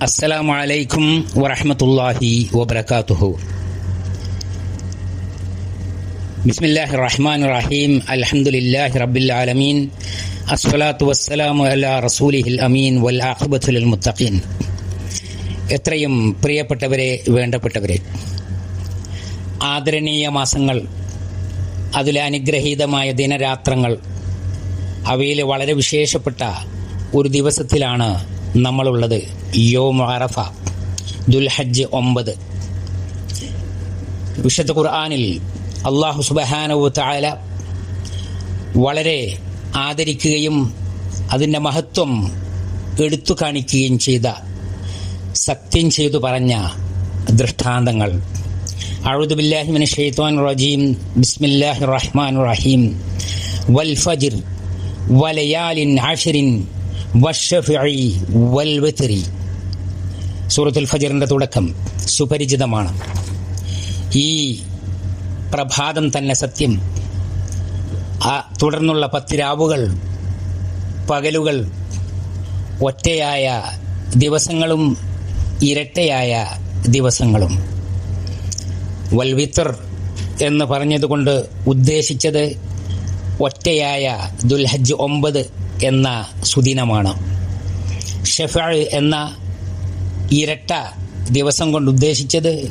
അസ്സലാമു അലൈക്കും വറഹമത്തല്ലാഹി വബർക്കാത്തുഹു ബിസ്മില്ലാഹി റഹ്മാൻ റഹീം അൽഹംദുലില്ലാഹി റബ്ബിൽ ആലമീൻ അസ്സലാത്തു വസ്സലാമു അലാ റസൂലിഹിൽ അമീൻ വൽ മുത്തഖീൻ. എത്രയും പ്രിയപ്പെട്ടവരെ വേണ്ടപ്പെട്ടവരെ ആദരണീയ മാസങ്ങൾ അതിലെ അനുഗ്രഹീതമായ ദിനരാത്രങ്ങൾ അവയിൽ വളരെ വിശേഷപ്പെട്ട ഒരു ദിവസത്തിലാണ് നമ്മളുള്ളത് യോ മറഫ ദുൽഹജ്ജ് ഒമ്പത്. വിശുദ്ധ ഖുർആാനിൽ അള്ളാഹു സുബഹാനവു താല വളരെ ആദരിക്കുകയും അതിന്റെ മഹത്വം എടുത്തു കാണിക്കുകയും ചെയ്ത സത്യം ചെയ്തു പറഞ്ഞ ദൃഷ്ടാന്തങ്ങൾ. അഴുദുബില്ലാഹിമിന് ഷെയ്ത്താൻ റജീം. ബിസ്മില്ലാഹി റഹ്മാൻ റഹീം. വൽ ഫജിർ വലയാലിൻ ആഷിറിൻ സൂറത്തുൽ ഫജറിന്റെ തുടക്കം സുപരിചിതമാണ്. ഈ പ്രഭാതം തന്നെ സത്യം. ആ തുടർന്നുള്ള പത്തിരാവുകൾ പകലുകൾ ഒറ്റയായ ദിവസങ്ങളും ഇരട്ടയായ ദിവസങ്ങളും. വൽവിത്തർ എന്ന് പറഞ്ഞതുകൊണ്ട് ഉദ്ദേശിച്ചത് ഒറ്റയായ ദുൽഹജ് ഒമ്പത് എന്ന സുദിനമാണ്. ഷെഫ എന്ന ഇരട്ട ദിവസം കൊണ്ട് ഉദ്ദേശിച്ചത്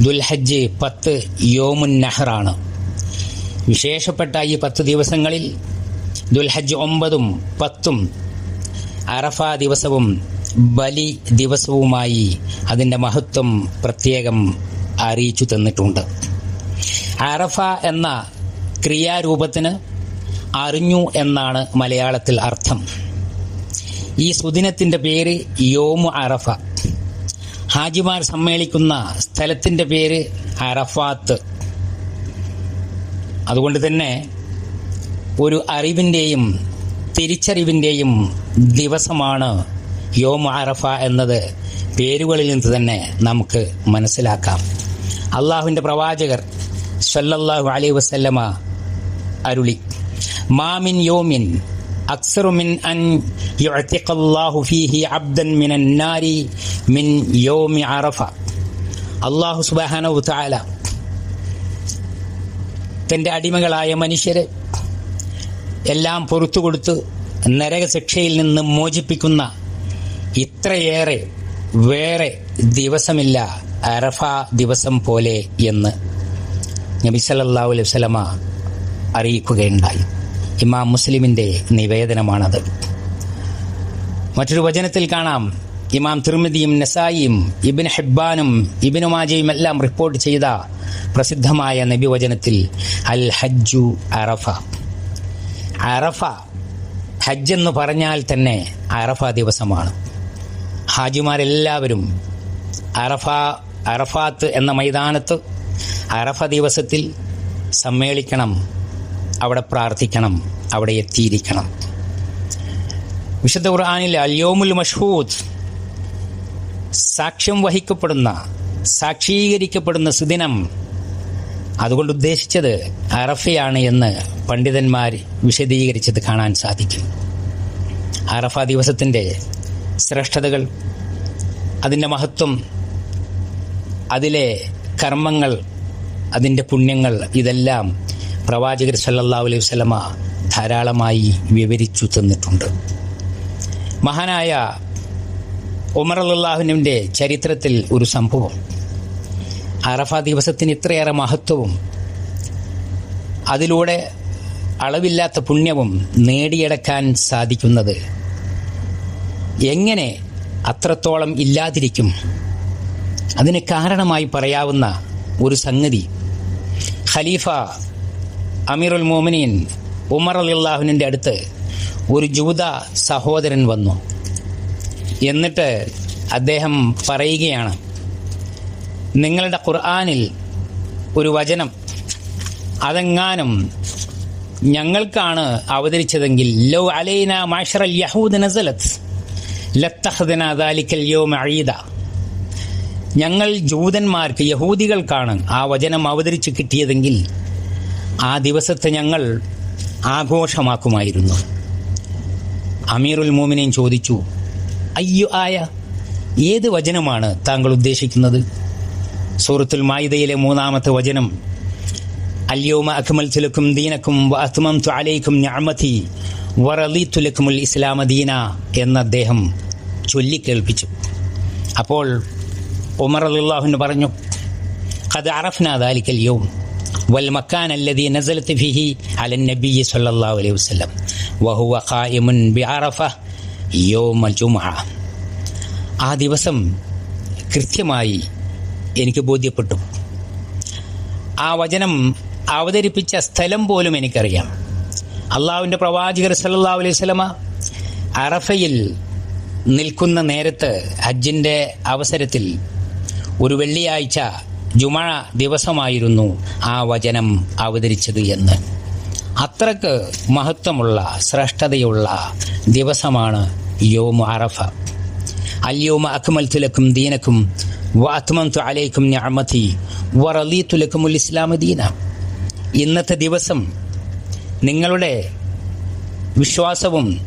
ദുൽഹജ്ജ് പത്ത് യോമുൻ നഹറാണ്. വിശേഷപ്പെട്ട ഈ പത്ത് ദിവസങ്ങളിൽ ദുൽഹജ്ജ് ഒമ്പതും പത്തും അറഫ ദിവസവും ബലി ദിവസവുമായി അതിന്റെ മഹത്വം പ്രത്യേകം അറിയിച്ചു തന്നിട്ടുണ്ട്. അറഫ എന്ന ക്രിയാരൂപത്തിന് അറിഞ്ഞു എന്നാണ് മലയാളത്തിൽ അർത്ഥം. ഈ സുദിനത്തിന്റെ പേര് യോമു അറഫ. ഹാജിമാർ സമ്മേളിക്കുന്ന സ്ഥലത്തിന്റെ പേര് അറഫാത്ത്. അതുകൊണ്ട് തന്നെ ഒരു അറിവിന്റെയും തിരിച്ചറിവിന്റെയും ദിവസമാണ് യോമ അറഫ എന്നത്. പേരുകളിൽ നിന്ന് തന്നെ നമുക്ക് മനസ്സിലാക്കാം. അള്ളാഹുവിന്റെ പ്രവാചകർ സല്ലല്ലാഹു അലൈ വസല്ലമ അരുളി. മാമിൻ യോമിൻ അക്സറു മിൻ അൻ الله ഫീഹി അബ്ദൻ മിനൻ നാരി മിൻ യോമി അറഫ. അല്ലാഹു സുബ്ഹാനഹു വതആല തന്റെ അടിമകളായ മനുഷ്യരെ എല്ലാം പുറത്തു കൊടുത്ത് നരകശിക്ഷയിൽ നിന്ന് മോചിപ്പിക്കുന്ന ഇത്രയേറെ വേറെ ദിവസമില്ല അറഫ ദിവസം പോലെ എന്ന് നബി സല്ലല്ലാഹു അലൈഹി വസല്ലമ അറിയിക്കുകയുണ്ടായി. ഇമാം മുസ്ലിമിന്റെ നിവേദനമാണത്. മറ്റൊരു വചനത്തിൽ കാണാം. ഇമാം തിർമിദിയും നസായിയും ഇബിൻ ഹെബ്ബാനും ഇബിനു മാജയും എല്ലാം റിപ്പോർട്ട് ചെയ്ത പ്രസിദ്ധമായ നബി വചനത്തിൽ അൽ ഹജ്ജു അറഫ. അറഫ ഹജ്ജ് എന്ന് പറഞ്ഞാൽ തന്നെ അറഫ ദിവസമാണ്. ഹാജിമാരെല്ലാവരും അറഫ അറഫാത്ത് എന്ന മൈതാനത്ത് അറഫ ദിവസത്തിൽ സമ്മേളിക്കണം അവിടെ പ്രാർത്ഥിക്കണം അവിടെ എത്തിയിരിക്കണം. വിശുദ്ധ ഖുർആാനിൽ അല്യോമുൽ മഷ്ഹൂദ് സാക്ഷ്യം വഹിക്കപ്പെടുന്ന സാക്ഷീകരിക്കപ്പെടുന്ന സുദിനം അതുകൊണ്ട് ഉദ്ദേശിച്ചത് അറഫയാണ് എന്ന് പണ്ഡിതന്മാർ വിശദീകരിച്ചത് കാണാൻ സാധിക്കും. അറഫ ദിവസത്തിന്റെ ശ്രേഷ്ഠതകൾ അതിന്റെ മഹത്വം അതിലെ കർമ്മങ്ങൾ അതിന്റെ പുണ്യങ്ങൾ ഇതെല്ലാം പ്രവാചകർ സല്ലല്ലാഹു അലൈഹി വസല്ലമ ധാരാളമായി വിവരിച്ചു തന്നിട്ടുണ്ട്. മഹാനായ ഉമർ അള്ളാഹുവിന്റെ ചരിത്രത്തിൽ ഒരു സംഭവം. അറഫ ദിവസത്തിന് ഇത്രയേറെ മഹത്വവും അതിലൂടെ അളവില്ലാത്ത പുണ്യവും നേടിയെടുക്കാൻ സാധിക്കുന്നത് എങ്ങനെ അത്രത്തോളം ഇല്ലാതിരിക്കും? അതിന് കാരണമായി പറയാവുന്ന ഒരു സംഗതി. ഖലീഫ അമീറുൽ മോമിനീൻ ഉമർ അലിള്ളാഹുവിന്റെ അടുത്ത് ഒരു ജൂത സഹോദരൻ വന്നു. എന്നിട്ട് അദ്ദേഹം പറയുകയാണ് നിങ്ങളുടെ ഖുർആാനിൽ ഒരു വചനം അതെങ്ങാനും ഞങ്ങൾക്കാണ് അവതരിച്ചതെങ്കിൽ ലോ അലൈന മാഷറൽ യഹൂദ് നസലത്ത് ലത്തഹദന ദാലിക്കൽ യോമ അഴീദ ഞങ്ങൾ ജൂതന്മാർക്ക് യഹൂദികൾക്കാണ് ആ വചനം അവതരിച്ച് കിട്ടിയതെങ്കിൽ ആ ദിവസത്തെ ഞങ്ങൾ ആഘോഷമാക്കുമായിരുന്നു. അമീറുൽ മോമിനെയും ചോദിച്ചു അയ്യോ ആയ ഏത് വചനമാണ് താങ്കൾ ഉദ്ദേശിക്കുന്നത്? സൂറത്തുൽ മായിദയിലെ മൂന്നാമത്തെ വചനം അല്യോമ അക്മൽ തുലക്കും ദീനക്കും അത്മം തുലൈക്കും ഞാമതി വറലി തുലക്കുമുൽ ഇസ്ലാമ ദീന എന്ന് അദ്ദേഹം ചൊല്ലിക്കേൾപ്പിച്ചു. അപ്പോൾ ഉമർ അലുല്ലാഹുന് പറഞ്ഞു അത് അറഫ്നാദ് അലിക്കല്യോം ആ ദിവസം കൃത്യമായി എനിക്ക് ബോധ്യപ്പെട്ടു. ആ വചനം അവതരിപ്പിച്ച സ്ഥലം പോലും എനിക്കറിയാം. അള്ളാഹുവിന്റെ പ്രവാചകർ സല്ലാ അലൈഹി സ്വലമ അറഫയിൽ നിൽക്കുന്ന നേരത്ത് ഹജ്ജിന്റെ അവസരത്തിൽ ഒരു വെള്ളിയാഴ്ച ജുമ ദിവസമായിരുന്നു ആ വചനം അവതരിച്ചത് എന്ന്. അത്രയ്ക്ക് മഹത്വമുള്ള ശ്രേഷ്ഠതയുള്ള ദിവസമാണ് യോമ അറഫ. അല്യോമ അക്മൽ തുലക്കും ദീനക്കും വഅത്മന്തു അലൈക്കും നിഅമതി വറളീതു ലക്കുമുൽ ഇസ്ലാമ ദീന. ഇന്നത്തെ ദിവസം നിങ്ങളുടെ വിശ്വാസവും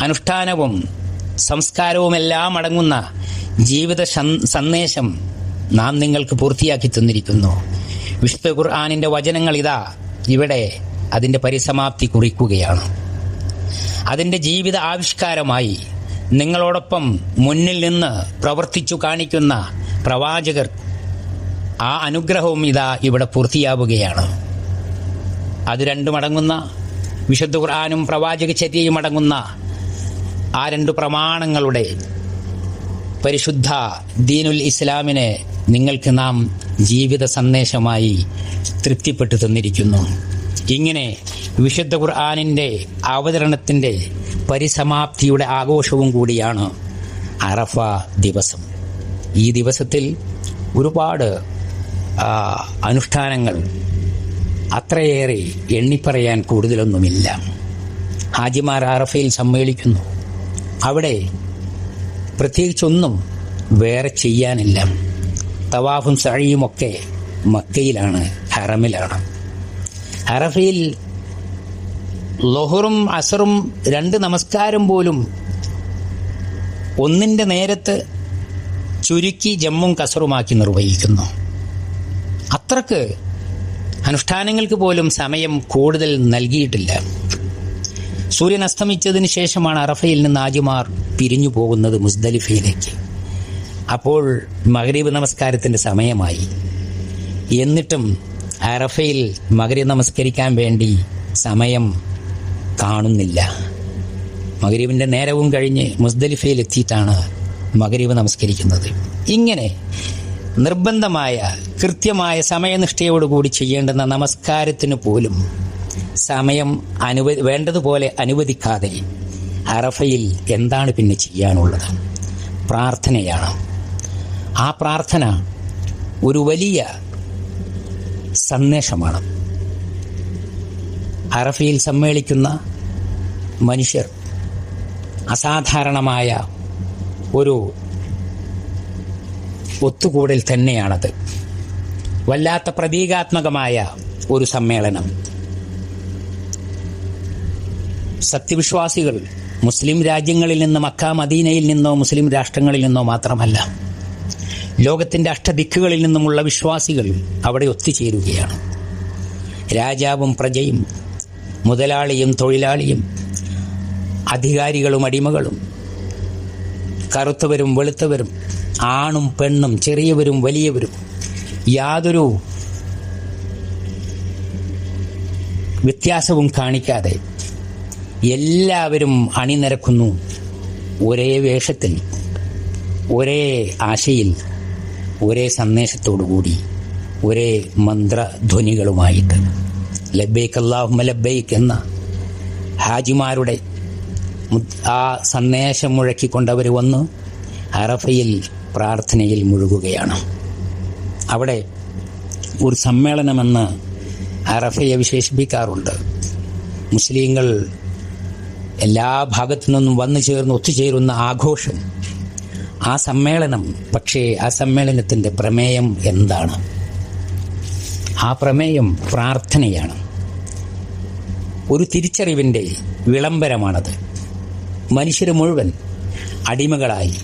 അനുഷ്ഠാനവും സംസ്കാരവുമെല്ലാം അടങ്ങുന്ന ജീവിത സന്ദേശം നാം നിങ്ങൾക്ക് പൂർത്തിയാക്കി തന്നിരിക്കുന്നു. വിശുദ്ധ ഖുർആാനിന്റെ വചനങ്ങൾ ഇതാ. ഇവിടെ അതിന്റെ പരിസമാപ്തി കുറിക്കുകയാണ്. അതിന്റെ ജീവിത ആവിഷ്കാരമായി നിങ്ങളോടൊപ്പം മുന്നിൽ നിന്ന് പ്രവർത്തിച്ചു കാണിക്കുന്ന പ്രവാചകർ ആ അനുഗ്രഹവും ഇതാ ഇവിടെ പൂർത്തിയാവുകയാണ്. അത് രണ്ടും അടങ്ങുന്ന വിശുദ്ധ ഖുർആാനും പ്രവാചക ചര്യയും അടങ്ങുന്ന ആ രണ്ട് പ്രമാണങ്ങളുടെ പരിശുദ്ധ ദീനുൽ ഇസ്ലാമിനെ നിങ്ങൾക്ക് നാം ജീവിത സന്ദേശമായി തൃപ്തിപ്പെട്ടു തന്നിരിക്കുന്നു. ഇങ്ങനെ വിശുദ്ധ ഖുർആാനിന്റെ അവതരണത്തിന്റെ പരിസമാപ്തിയുടെ ആഘോഷവും കൂടിയാണ് അറഫ ദിവസം. ഈ ദിവസത്തിൽ ഒരുപാട് അനുഷ്ഠാനങ്ങൾ അത്രയേറെ എണ്ണിപ്പറയാൻ കൂടുതലൊന്നുമില്ല. ഹാജിമാർ അറഫയിൽ സമ്മേളിക്കുന്നു. അവിടെ പ്രത്യേകിച്ചൊന്നും വേറെ ചെയ്യാനില്ല. തവാഫും സഴിയുമൊക്കെ മക്കയിലാണ് ഹറമിലാണ്. ഹറഫയിൽ ലൊഹറും അസറും രണ്ട് നമസ്കാരം പോലും ഒന്നിന്റെ നേരത്ത് ചുരുക്കി ജമ്മും കസറുമാക്കി നിർവഹിക്കുന്നു. അത്രയ്ക്ക് അനുഷ്ഠാനങ്ങൾക്ക് പോലും സമയം കൂടുതൽ നൽകിയിട്ടില്ല. സൂര്യൻ അസ്തമിച്ചതിന് ശേഷമാണ് അറഫയിൽ നിന്ന് ആജിമാർ പിരിഞ്ഞു പോകുന്നത് മുസ്ദലിഫയിലേക്ക്. അപ്പോൾ മകരീബ് നമസ്കാരത്തിന്റെ സമയമായി. എന്നിട്ടും അറഫയിൽ മകരീബ് നമസ്കരിക്കാൻ വേണ്ടി സമയം കാണുന്നില്ല. മകരീബിന്റെ നേരവും കഴിഞ്ഞ് മുസ്ദലിഫയിൽ എത്തിയിട്ടാണ് മകരീബ് നമസ്കരിക്കുന്നത്. ഇങ്ങനെ നിർബന്ധമായ കൃത്യമായ സമയനിഷ്ഠയോടുകൂടി ചെയ്യേണ്ടുന്ന നമസ്കാരത്തിന് പോലും സമയം അനുവ വേണ്ടതുപോലെ അനുവദിക്കാതെ അറഫയിൽ എന്താണ് പിന്നെ ചെയ്യാനുള്ളത്? പ്രാർത്ഥനയാണ്. ആ പ്രാർത്ഥന ഒരു വലിയ സന്ദേശമാണ്. അറഫയിൽ സമ്മേളിക്കുന്ന മനുഷ്യർ അസാധാരണമായ ഒരു ഒത്തുകൂടൽ തന്നെയാണത്. വല്ലാത്ത പ്രതീകാത്മകമായ ഒരു സമ്മേളനം. സത്യവിശ്വാസികൾ മുസ്ലിം രാജ്യങ്ങളിൽ നിന്ന് മക്ക മദീനയിൽ നിന്നോ മുസ്ലിം രാഷ്ട്രങ്ങളിൽ നിന്നോ മാത്രമല്ല ലോകത്തിന്റെ അഷ്ടദിക്കുകളിൽ നിന്നുമുള്ള വിശ്വാസികൾ അവിടെ ഒത്തുചേരുകയാണ്. രാജാവും പ്രജയും മുതലാളിയും തൊഴിലാളിയും അധികാരികളും അടിമകളും കറുത്തവരും വെളുത്തവരും ആണും പെണ്ണും ചെറിയവരും വലിയവരും യാതൊരു വ്യത്യാസവും കാണിക്കാതെ എല്ലാവരും അണിനിരക്കുന്നു ഒരേ വേഷത്തിൽ ഒരേ ആശയിൽ ഒരേ സന്ദേശത്തോടുകൂടി ഒരേ മന്ത്രധ്വനികളുമായിട്ട്. ലബൈക്ക് അള്ളാഹുമ ലബൈക്ക് എന്ന ഹാജിമാരുടെ ആ സന്ദേശം മുഴക്കിക്കൊണ്ടവർ വന്ന് അറഫയിൽ പ്രാർത്ഥനയിൽ മുഴുകുകയാണ്. അവിടെ ഒരു സമ്മേളനമെന്ന് അറഫയെ വിശേഷിപ്പിക്കാറുണ്ട്. മുസ്ലിങ്ങൾ എല്ലാ ഭാഗത്തു നിന്നും വന്നു ചേർന്ന് ഒത്തുചേരുന്ന ആഘോഷം ആ സമ്മേളനം പക്ഷേ ആ സമ്മേളനത്തിന്റെ പ്രമേയം എന്താണ്? ആ പ്രമേയം പ്രാർത്ഥനയാണ്. ഒരു തിരിച്ചറിവിന്റെ വിളംബരമാണത്. മനുഷ്യർ മുഴുവൻ അടിമകളായി.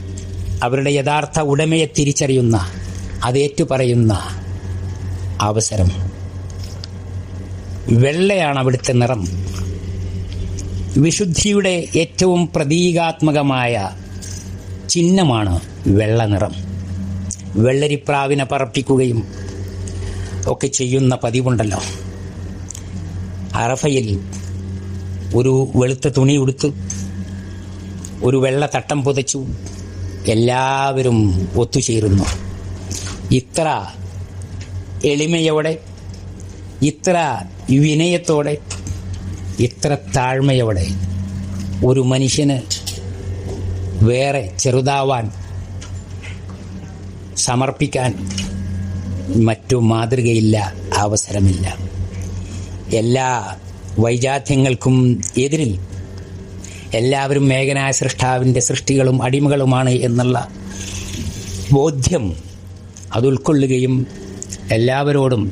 അവരുടെ യഥാർത്ഥ ഉടമയെ തിരിച്ചറിയുന്ന അതേറ്റുപറയുന്ന അവസരം. വെള്ളയാണ് അവിടുത്തെ നിറം. വിശുദ്ധിയുടെ ഏറ്റവും പ്രതീകാത്മകമായ ചിഹ്നമാണ് വെള്ള നിറം വെള്ളരിപ്രാവിനെ പറപ്പിക്കുകയും ഒക്കെ ചെയ്യുന്ന പതിവുണ്ടല്ലോ. അറഫയിൽ ഒരു വെളുത്ത തുണി ഉടുത്ത് ഒരു വെള്ള തട്ടം പുതച്ചു എല്ലാവരും ഒത്തുചേരുന്നു. ഇത്ര എളിമയോടെ ഇത്ര വിനയത്തോടെ ഇത്ര താഴ്മയോടെ ഒരു മനുഷ്യന് വേറെ ചെറുതാവാൻ സമർപ്പിക്കാൻ മറ്റു മാതൃകയില്ല അവസരമില്ല. എല്ലാ വൈജാത്യങ്ങൾക്കും എതിരിൽ എല്ലാവരും മേഘനായ സൃഷ്ടാവിന്റെ സൃഷ്ടികളും അടിമകളുമാണ് എന്നുള്ള ബോധ്യം അത് ഉൾക്കൊള്ളുകയും എല്ലാവരോടും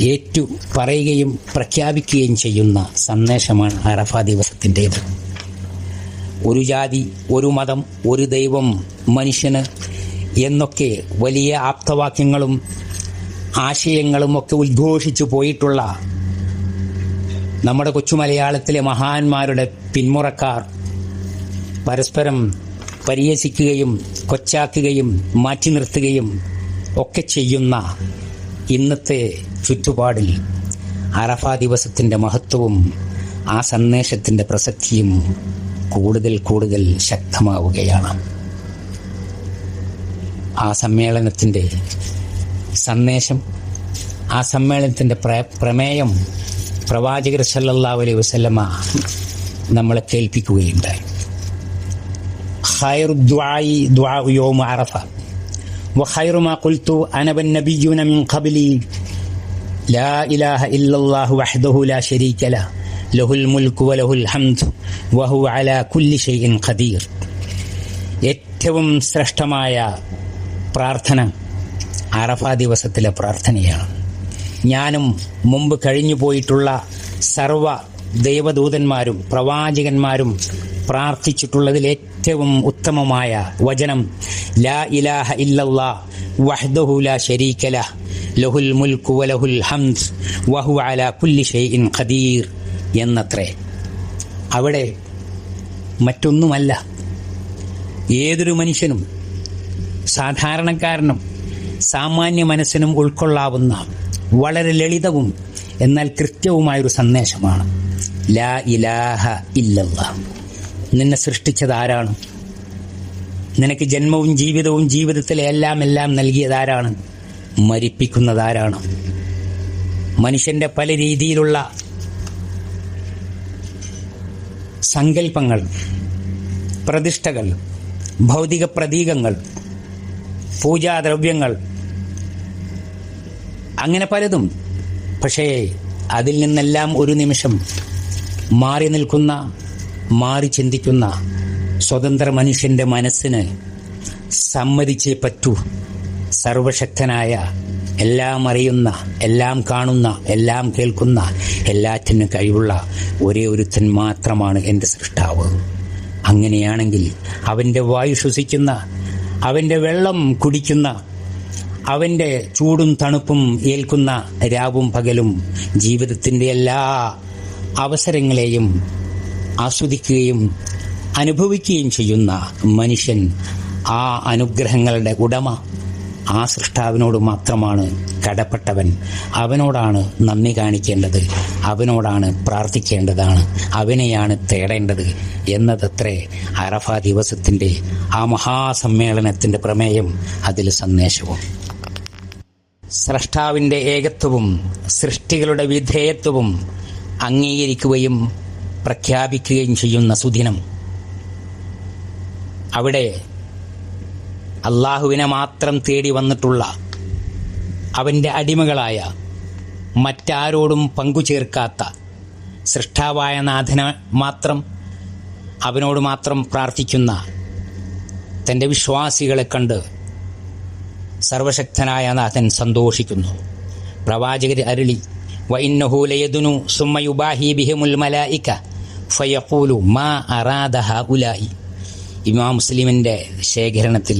ഏറ്റു പറയുകയും പ്രഖ്യാപിക്കുകയും ചെയ്യുന്ന സന്ദേശമാണ് അറഫ ദിവസത്തിന്റേത്. ഒരു ജാതി ഒരു മതം ഒരു ദൈവം മനുഷ്യന് എന്നൊക്കെ വലിയ ആപ്തവാക്യങ്ങളും ആശയങ്ങളും ഒക്കെ ഉദ്ഘോഷിച്ചു പോയിട്ടുള്ള നമ്മുടെ കൊച്ചു മലയാളത്തിലെ മഹാന്മാരുടെ പിന്മുറക്കാർ പരസ്പരം പരിഹസിക്കുകയും കൊച്ചാക്കുകയും മാറ്റി നിർത്തുകയും ഒക്കെ ചെയ്യുന്ന ഇന്നത്തെ ചുറ്റുപാടിൽ അറഫ ദിവസത്തിന്റെ മഹത്വവും ആ സന്ദേശത്തിന്റെ പ്രസക്തിയും കൂടുതൽ കൂടുതൽ ശക്തമാവുകയാണ്. ആ സമ്മേളനത്തിന്റെ സന്ദേശം ആ സമ്മേളനത്തിന്റെ പ്ര പ്രമേയം പ്രവാചകർ സല്ലല്ലാ അലൈഹി വസല്ലമ നമ്മളെ കേൾപ്പിക്കുകയുണ്ടായി. ഖൈറു ദ്വായി ദ്വാ യോമ അറഫ. വഹു അല കുല്ലി ഷെയ്ൻ ഖദീർ. ഏറ്റവും ശ്രേഷ്ഠമായ പ്രാർത്ഥന അറഫാ ദിവസത്തിലെ പ്രാർത്ഥനയാണ്. ഞാനും മുമ്പ് കഴിഞ്ഞു പോയിട്ടുള്ള സർവ ദൈവദൂതന്മാരും പ്രവാചകന്മാരും പ്രാർത്ഥിച്ചിട്ടുള്ളതിൽ ഏറ്റവും ഉത്തമമായ വചനം ലാ ഇലാഹ ഇല്ലല്ലാ വഹ്ദഹു ലാ ശരീകല ലഹുൽ മുൽക്കു വലഹുൽ ഹംദ് വഹു അല കുല്ലി ഷെയ്ൻ ഖദീർ എന്നത്രേ. അവിടെ മറ്റൊന്നുമല്ല. ഏതൊരു മനുഷ്യനും സാധാരണക്കാരനും സാമാന്യ മനസ്സിനും ഉൾക്കൊള്ളാവുന്ന വളരെ ലളിതവും എന്നാൽ കൃത്യവുമായൊരു സന്ദേശമാണ്. ലാ ഇലാഹ ഇല്ലല്ല. നിന്നെ സൃഷ്ടിച്ചത് ആരാണ് നിനക്ക് ജന്മവും ജീവിതവും ജീവിതത്തിലെ എല്ലാം എല്ലാം നൽകിയതാരാണ്? മരിപ്പിക്കുന്നത് ആരാണ് മനുഷ്യന്റെ പല രീതിയിലുള്ള സങ്കല്പങ്ങൾ പ്രതിഷ്ഠകൾ ഭൗതിക പ്രതീകങ്ങൾ പൂജാദ്രവ്യങ്ങൾ. അങ്ങനെ പലതും. പക്ഷേ അതിൽ നിന്നെല്ലാം ഒരു നിമിഷം മാറി നിൽക്കുന്ന മാറി ചിന്തിക്കുന്ന സ്വതന്ത്ര മനുഷ്യന്റെ മനസ്സിന് സമ്മതിച്ചേ പറ്റൂ. സർവശക്തനായ എല്ലാം അറിയുന്ന എല്ലാം കാണുന്ന എല്ലാം കേൾക്കുന്ന എല്ലാറ്റിനും കഴിവുള്ള ഒരേ ഒരുത്തൻ മാത്രമാണ് എന്റെ സൃഷ്ടാവ്. അങ്ങനെയാണെങ്കിൽ അവന്റെ വായു ശ്വസിക്കുന്ന അവന്റെ വെള്ളം കുടിക്കുന്ന അവന്റെ ചൂടും തണുപ്പും ഏൽക്കുന്ന രാവും പകലും ജീവിതത്തിന്റെ എല്ലാ അവസരങ്ങളെയും ആസ്വദിക്കുകയും അനുഭവിക്കുകയും ചെയ്യുന്ന മനുഷ്യൻ ആ അനുഗ്രഹങ്ങളുടെ ഉടമ. ആ സൃഷ്ടാവിനോട് മാത്രമാണ് കടപ്പെട്ടവൻ. അവനോടാണ് നന്ദി കാണിക്കേണ്ടത്. അവനോടാണ് പ്രാർത്ഥിക്കേണ്ടതാണ്. അവനെയാണ് തേടേണ്ടത് എന്നതത്രേ അറഫ ദിവസത്തിന്റെ ആ മഹാസമ്മേളനത്തിന്റെ പ്രമേയം അതിൽ സന്ദേശവും. സ്രഷ്ടാവിന്റെ ഏകത്വവും സൃഷ്ടികളുടെ വിധേയത്വവും അംഗീകരിക്കുകയും പ്രഖ്യാപിക്കുകയും ചെയ്യുന്ന സുദിനം. അവിടെ അള്ളാഹുവിനെ മാത്രം തേടി വന്നിട്ടുള്ള അവന്റെ അടിമകളായ മറ്റാരോടും പങ്കുചേർക്കാത്ത സൃഷ്ടാവായ നാഥന മാത്രം അവനോട് മാത്രം പ്രാർത്ഥിക്കുന്ന തന്റെ വിശ്വാസികളെ കണ്ട് സർവശക്തനായ നാഥൻ സന്തോഷിക്കുന്നു. പ്രവാചകർ അരുളി വഇന്നഹു ലയദുനു സുമ്മ യുബാഹി ബിഹിമുൽ മലായിക ഫയഖൂലു മാ അറാദ ഉലായി ഇമാം മുസ്ലിമിന്റെ ശേഖരണത്തിൽ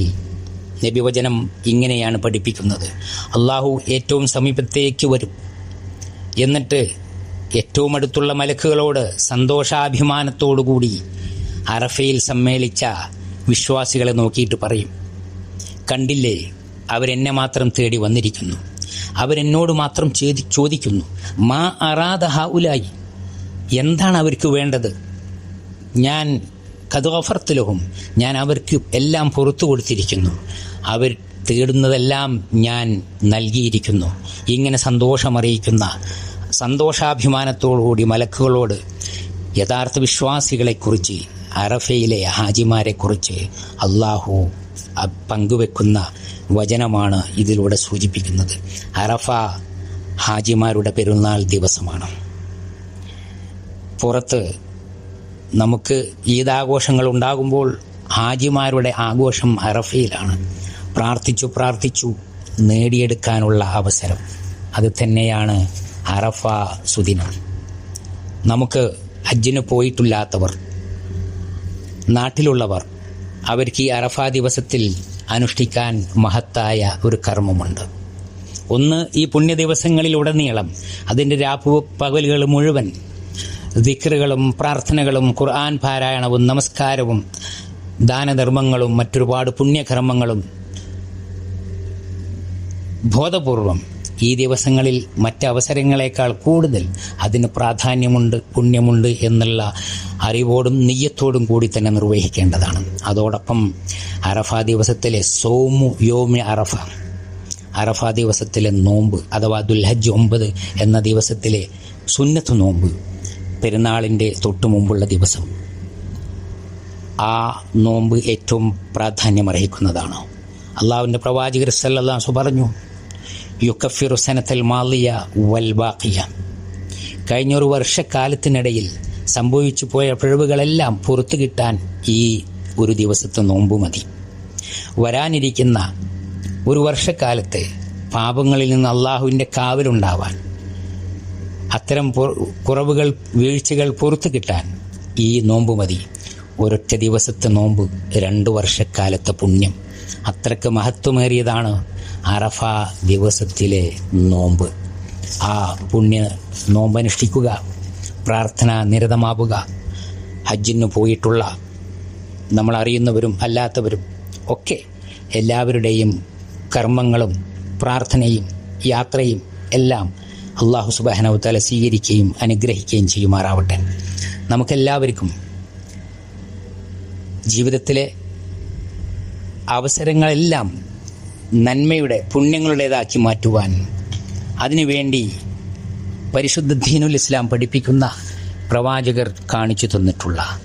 നബിവചനം ഇങ്ങനെയാണ് പഠിപ്പിക്കുന്നത്. അള്ളാഹു ഏറ്റവും സമീപത്തേക്ക് വരും. എന്നിട്ട് ഏറ്റവും അടുത്തുള്ള മലക്കുകളോട് സന്തോഷാഭിമാനത്തോടുകൂടി അറഫയിൽ സമ്മേളിച്ച വിശ്വാസികളെ നോക്കിയിട്ട് പറയും കണ്ടില്ലേ അവരെന്നെ മാത്രം തേടി വന്നിരിക്കുന്നു. അവരെന്നോട് മാത്രം ചേതി ചോദിക്കുന്നു. മാ അറാദ ഹൗലായി. എന്താണ് അവർക്ക് വേണ്ടത്? ഞാൻ കഥോഫർത്തിലവും ഞാൻ അവർക്ക് എല്ലാം പുറത്തു കൊടുത്തിരിക്കുന്നു. അവർ തേടുന്നതെല്ലാം ഞാൻ നൽകിയിരിക്കുന്നു. ഇങ്ങനെ സന്തോഷമറിയിക്കുന്ന സന്തോഷാഭിമാനത്തോടുകൂടി മലക്കുകളോട് യഥാർത്ഥ വിശ്വാസികളെക്കുറിച്ച് അറഫയിലെ ഹാജിമാരെക്കുറിച്ച് അള്ളാഹു പങ്കുവെക്കുന്ന വചനമാണ് ഇതിലൂടെ സൂചിപ്പിക്കുന്നത്. അറഫ ഹാജിമാരുടെ പെരുന്നാൾ ദിവസമാണ്. പുറത്ത് നമുക്ക് ഈദാഘോഷങ്ങൾ ഉണ്ടാകുമ്പോൾ ഹാജിമാരുടെ ആഘോഷം അറഫയിലാണ്. പ്രാർത്ഥിച്ചു പ്രാർത്ഥിച്ചു നേടിയെടുക്കാനുള്ള അവസരം. അത് തന്നെയാണ് അറഫ സുദിനം. നമുക്ക് ഹജ്ജിന് പോയിട്ടില്ലാത്തവർ നാട്ടിലുള്ളവർ അവർക്ക് ഈ അറഫ ദിവസത്തിൽ അനുഷ്ഠിക്കാൻ മഹത്തായ ഒരു കർമ്മമുണ്ട്. ഒന്ന് ഈ പുണ്യ ദിവസങ്ങളിലുടനീളം അതിന്റെ രാപ്പു പകലുകൾ മുഴുവൻ ദിക്റുകളും പ്രാർത്ഥനകളും ഖുർആൻ പാരായണവും നമസ്കാരവും ദാനധർമ്മങ്ങളും മറ്റൊരുപാട് പുണ്യകർമ്മങ്ങളും ബോധപൂർവം ഈ ദിവസങ്ങളിൽ മറ്റവസരങ്ങളെക്കാൾ കൂടുതൽ അതിന് പ്രാധാന്യമുണ്ട് പുണ്യമുണ്ട് എന്നുള്ള അറിവോടും നെയ്യത്തോടും കൂടി തന്നെ നിർവഹിക്കേണ്ടതാണ്. അതോടൊപ്പം അറഫ ദിവസത്തിലെ സോമു യോമി അറഫ അറഫ ദിവസത്തിലെ നോമ്പ് അഥവാ ദുൽഹജ് ഒമ്പത് എന്ന ദിവസത്തിലെ സുന്നത്ത് നോമ്പ് പെരുന്നാളിന്റെ തൊട്ടു മുമ്പുള്ള ദിവസം. ആ നോമ്പ് ഏറ്റവും പ്രാധാന്യമർഹിക്കുന്നതാണ്. അള്ളാഹുവിന്റെ പ്രവാചകർ സല്ലാസു പറഞ്ഞു യുക്കഫിറു സനത്തൽ മാലിയ വൽ ബാക്കിയ കഴിഞ്ഞൊരു വർഷക്കാലത്തിനിടയിൽ സംഭവിച്ചു പോയ പിഴവുകളെല്ലാം പുറത്തു കിട്ടാൻ ഈ ഒരു ദിവസത്തെ നോമ്പ് മതി. വരാനിരിക്കുന്ന ഒരു വർഷക്കാലത്തെ പാപങ്ങളിൽ നിന്ന് അള്ളാഹുവിന്റെ കാവലുണ്ടാവാൻ അത്തരം കുറവുകൾ വീഴ്ചകൾ പുറത്തു കിട്ടാൻ ഈ നോമ്പ് മതി. ഒരൊറ്റ ദിവസത്തെ നോമ്പ് രണ്ടു വർഷക്കാലത്തെ പുണ്യം. അത്രയ്ക്ക് മഹത്വമേറിയതാണ് അറഫ ദിവസത്തിലെ നോമ്പ്. ആ പുണ്യ നോമ്പനുഷ്ഠിക്കുക പ്രാർത്ഥന നിരതമാവുക. ഹജ്ജിന് പോയിട്ടുള്ള നമ്മൾ അറിയുന്നവരും അല്ലാത്തവരും ഒക്കെ എല്ലാവരുടെയും കർമ്മങ്ങളും പ്രാർത്ഥനയും യാത്രയും എല്ലാം അള്ളാഹു സുബാനവത്താല സ്വീകരിക്കുകയും അനുഗ്രഹിക്കുകയും ചെയ്യുമാറാവട്ടെ. നമുക്കെല്ലാവർക്കും ജീവിതത്തിലെ അവസരങ്ങളെല്ലാം നന്മയുടെ പുണ്യങ്ങളുടേതാക്കി മാറ്റുവാൻ. അതിനുവേണ്ടി പരിശുദ്ധ ദീനുൽ ഇസ്ലാം പഠിപ്പിക്കുന്ന പ്രവാചകർ കാണിച്ചു തന്നിട്ടുള്ള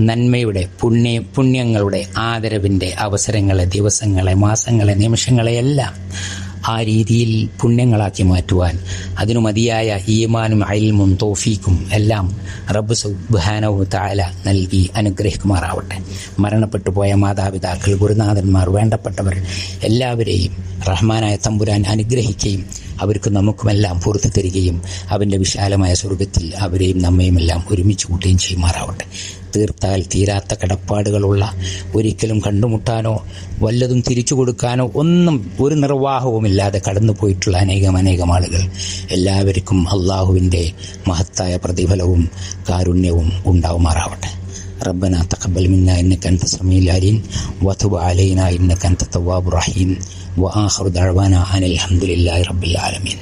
നന്മയുടെ പുണ്യ പുണ്യങ്ങളുടെ ആദരവിന്റെ അവസരങ്ങളെ ദിവസങ്ങളെ മാസങ്ങളെ നിമിഷങ്ങളെ എല്ലാം ആ രീതിയിൽ പുണ്യങ്ങളാക്കി മാറ്റുവാൻ അതിനു മതിയായ ഈമാനും അയൽമും തോഫീക്കും എല്ലാം റബ്ബ് സുബ്ഹാനഹു താല നൽകി അനുഗ്രഹിക്കുമാറാവട്ടെ. മരണപ്പെട്ടു പോയ മാതാപിതാക്കൾ ഗുരുനാഥന്മാർ വേണ്ടപ്പെട്ടവർ എല്ലാവരെയും റഹ്മാനായ തമ്പുരാൻ അനുഗ്രഹിക്കുകയും അവർക്ക് നമുക്കുമെല്ലാം പൂർത്തി തരികയും അവന്റെ വിശാലമായ സ്വർഗത്തിൽ അവരെയും നമ്മയും എല്ലാം ഒരുമിച്ച് കൂട്ടുകയും ചെയ്യുമാറാവട്ടെ. തീർത്താൽ തീരാത്ത കടപ്പാടുകളുള്ള ഒരിക്കലും കണ്ടുമുട്ടാനോ വല്ലതും തിരിച്ചു കൊടുക്കാനോ ഒന്നും ഒരു നിർവാഹവുമില്ലാതെ കടന്നുപോയിട്ടുള്ള അനേകം അനേകം ആളുകൾ എല്ലാവർക്കും അള്ളാഹുവിൻ്റെ മഹത്തായ പ്രതിഫലവും കാരുണ്യവും ഉണ്ടാവുമാറാവട്ടെ ربنا تقبل منا إنك أنت السميع العليم وتب علينا إنك أنت التواب الرحيم وآخر دعوانا أن الحمد لله رب العالمين